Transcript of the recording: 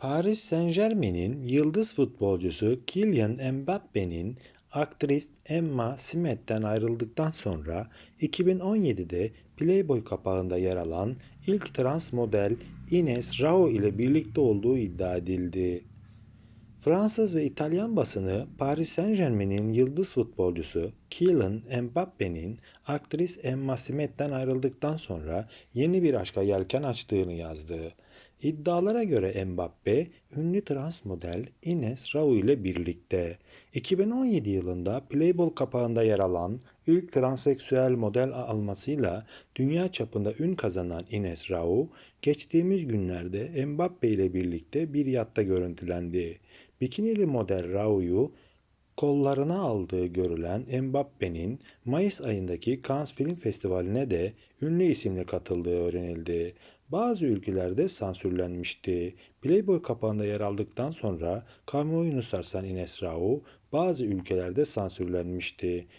Paris Saint-Germain'in yıldız futbolcusu Kylian Mbappe'nin aktris Emma Smith'ten ayrıldıktan sonra 2017'de Playboy kapağında yer alan ilk trans model Ines Rao ile birlikte olduğu iddia edildi. Fransız ve İtalyan basını Paris Saint-Germain'in yıldız futbolcusu Kylian Mbappe'nin aktris Emma Smith'ten ayrıldıktan sonra yeni bir aşka yelken açtığını yazdı. İddialara göre Mbappe, ünlü trans model Ines Rao ile birlikte. 2017 yılında Playboy kapağında yer alan ilk transseksüel model almasıyla dünya çapında ün kazanan Ines Rao, geçtiğimiz günlerde Mbappe ile birlikte bir yatta görüntülendi. Bikinili model Rao'yu kollarına aldığı görülen Mbappe'nin Mayıs ayındaki Cannes Film Festivali'ne de ünlü isimle katıldığı öğrenildi. Bazı ülkelerde sansürlenmişti. Playboy kapağında yer aldıktan sonra kamuoyunu sarsan Ines Rao bazı ülkelerde sansürlenmişti.